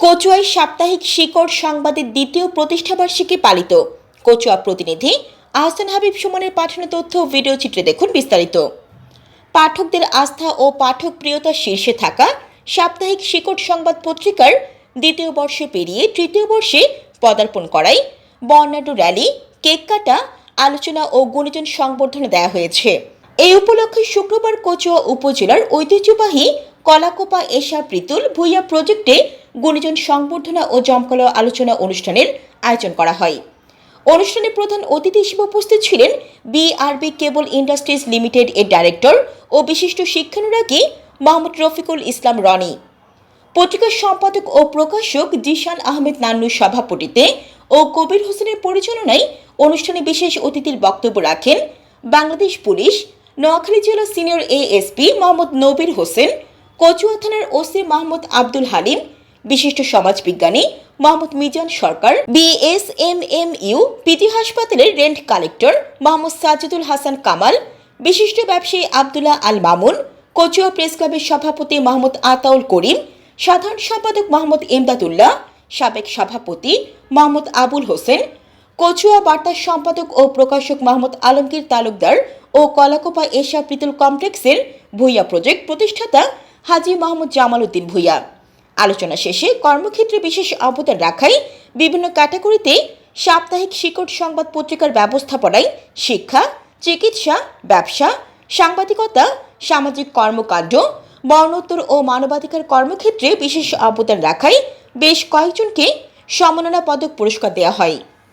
কচুয়ায় সাপ্তাহিক শিকড় সংবাদের দ্বিতীয় প্রতিষ্ঠাবার্ষিকী পালিত। কচুয়া প্রতিনিধি আহসান হাবিব সুমনের পাঠানো তথ্য ভিডিও চিত্রে দেখুন বিস্তারিত। পাঠকদের আস্থা ও পাঠক প্রিয়তার শীর্ষে থাকা সাপ্তাহিক শিকড় সংবাদ পত্রিকার দ্বিতীয় বর্ষে পেরিয়ে তৃতীয় বর্ষে পদার্পণ করায় বর্ণাঢ্য র্যালি, কেক কাটা, আলোচনা ও গুণীজন সংবর্ধনা দেওয়া হয়েছে। এই উপলক্ষে শুক্রবার কচুয়া উপজেলার ঐতিহ্যবাহী কলাকোপা এশা প্রীতুল ভূঁইয়া প্রজেক্টে গুণীজন সংবর্ধনা ও জমকালো আলোচনা অনুষ্ঠানের আয়োজন করা হয়। অনুষ্ঠানে প্রধান অতিথি হিসেবে উপস্থিত ছিলেন বিআরবি কেবল ইন্ডাস্ট্রিজ লিমিটেড এর ডাইরেক্টর ও বিশিষ্ট শিক্ষানুরাগী মোহাম্মদ রফিকুল ইসলাম রনি। পত্রিকার সম্পাদক ও প্রকাশক জিশান আহমেদ নান্নুর সভাপতিতে ও কবির হোসেনের পরিচালনায় অনুষ্ঠানে বিশেষ অতিথির বক্তব্য রাখেন বাংলাদেশ পুলিশ, নোয়াখালী জেলা সিনিয়র এএসপি মোহাম্মদ নবীর হোসেন, কচুয়া থানার ওসি মোহাম্মদ আব্দুল হালিম বিশিষ্ট সমাজবিজ্ঞানী মোহাম্মদ মিজান সরকার, বিএসএমএমইউ পিজি হাসপাতালের রেন্ট কালেক্টর মোহাম্মদ সাজিদুল হাসান কামাল, বিশিষ্ট ব্যবসায়ী আবদুল্লাহ আল মামুন, কচুয়া প্রেস ক্লাবের সভাপতি মোহাম্মদ আতাউল করিম, সাধারণ সম্পাদক মোহাম্মদ ইমদাদুল্লাহ, সাবেক সভাপতি মোহাম্মদ আবুল হোসেন, কচুয়া বার্তার সম্পাদক ও প্রকাশক মোহাম্মদ আলমগীর তালুকদার ও কলাকোপা এশিয়া প্রীতুল কমপ্লেক্সের ভূঁইয়া প্রজেক্ট প্রতিষ্ঠাতা হাজি মোহাম্মদ জামাল উদ্দিন ভূঁইয়া। আলোচনা শেষে কর্মক্ষেত্রে বিশেষ অবদান রাখাই বিভিন্ন ক্যাটাগরিতে সাপ্তাহিক শিকড় সংবাদ পত্রিকার ব্যবস্থাপনায় শিক্ষা, চিকিৎসা, ব্যবসা, সাংবাদিকতা, সামাজিক কর্মকাণ্ড, বর্ণোত্তর ও মানবাধিকার কর্মক্ষেত্রে বিশেষ অবদান রাখায় বেশ কয়েকজনকে সম্মাননা পদক পুরস্কার দেওয়া হয়।